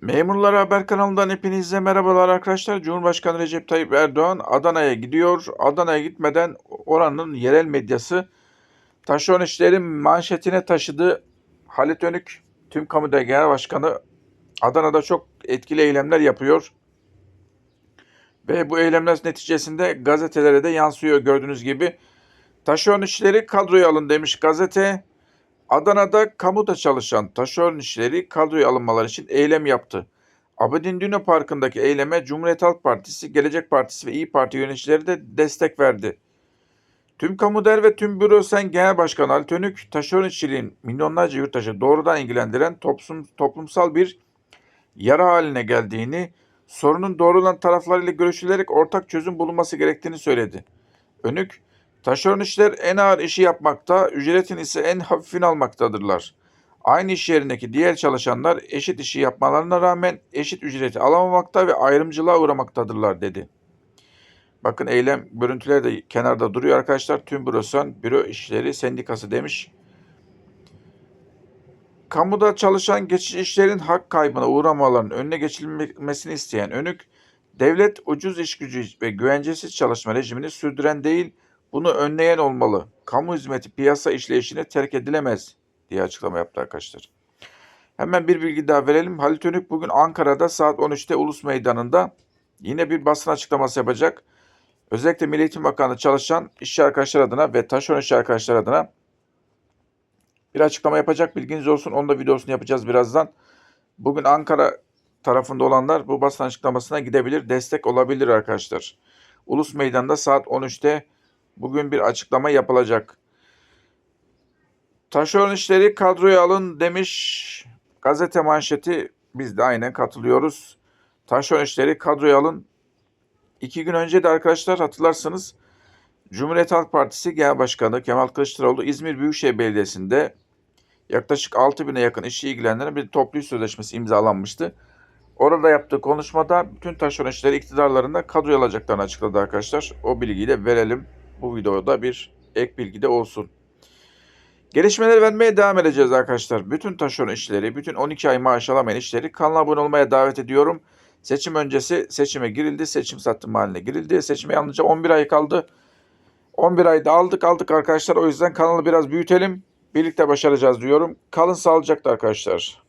Memurlar Haber kanalından hepinize merhabalar arkadaşlar. Cumhurbaşkanı Recep Tayyip Erdoğan Adana'ya gidiyor. Adana'ya gitmeden oranın yerel medyası taşeron işlerin manşetine taşıdığı Halit Önük, tüm kamuda genel başkanı Adana'da çok etkili eylemler yapıyor. Ve bu eylemler neticesinde gazetelere de yansıyor gördüğünüz gibi. Taşeron işleri kadroya alın demiş gazete. Adana'da kamuda çalışan taşeron işleri kadroya alınmaları için eylem yaptı. Abedin Düne Parkı'ndaki eyleme Cumhuriyet Halk Partisi, Gelecek Partisi ve İyi Parti yöneticileri de destek verdi. Tüm Kamu Der ve Tüm Büro Sen Genel Başkan Ali Tönük, taşeron işçiliğin milyonlarca yurttaşı doğrudan ilgilendiren toplum, toplumsal bir yara haline geldiğini, sorunun doğrudan taraflarıyla görüşülerek ortak çözüm bulunması gerektiğini söyledi. Önük, Taşeron işler en ağır işi yapmakta, ücretin ise en hafifini almaktadırlar. Aynı iş yerindeki diğer çalışanlar eşit işi yapmalarına rağmen eşit ücreti alamamakta ve ayrımcılığa uğramaktadırlar dedi. Bakın eylem görüntüleri de kenarda duruyor arkadaşlar. Tüm büroson, büro işleri sendikası demiş. Kamuda çalışan geçici işlerin hak kaybına uğramalarının önüne geçilmesini isteyen Önük, devlet ucuz iş gücü ve güvencesiz çalışma rejimini sürdüren değil, bunu önleyen olmalı. Kamu hizmeti piyasa işleyişine terk edilemez diye açıklama yaptı arkadaşlar. Hemen bir bilgi daha verelim. Halit Önük bugün Ankara'da saat 13'te Ulus Meydanı'nda yine bir basın açıklaması yapacak. Özellikle Milli Eğitim Bakanlığı çalışan işçi arkadaşlar adına ve taşeron işçi arkadaşlar adına bir açıklama yapacak. Bilginiz olsun. Onun da videosunu yapacağız birazdan. Bugün Ankara tarafında olanlar bu basın açıklamasına gidebilir, destek olabilir arkadaşlar. Ulus Meydanı'nda saat 13'te bugün bir açıklama yapılacak. Taşeron işleri kadroya alın demiş gazete manşeti. Biz de aynen katılıyoruz. Taşeron işleri kadroya alın. İki gün önce de arkadaşlar hatırlarsınız Cumhuriyet Halk Partisi Genel Başkanı Kemal Kılıçdaroğlu İzmir Büyükşehir Belediyesi'nde yaklaşık 6 bine yakın işçi ilgilendiren bir toplu iş sözleşmesi imzalanmıştı. Orada yaptığı konuşmada bütün taşeron işleri iktidarlarında kadroya alacaklarını açıkladı arkadaşlar. O bilgiyi de verelim. Bu videoda bir ek bilgi de olsun. Gelişmeler vermeye devam edeceğiz arkadaşlar. Bütün taşeron işleri, bütün 12 ay maaş alamayan işleri kanala abone olmaya davet ediyorum. Seçim öncesi seçime girildi. Seçim sattım haline girildi. Seçime yalnızca 11 ay kaldı. 11 ayda aldık aldık arkadaşlar. O yüzden kanalı biraz büyütelim. Birlikte başaracağız diyorum. Kalın sağlıcakla arkadaşlar.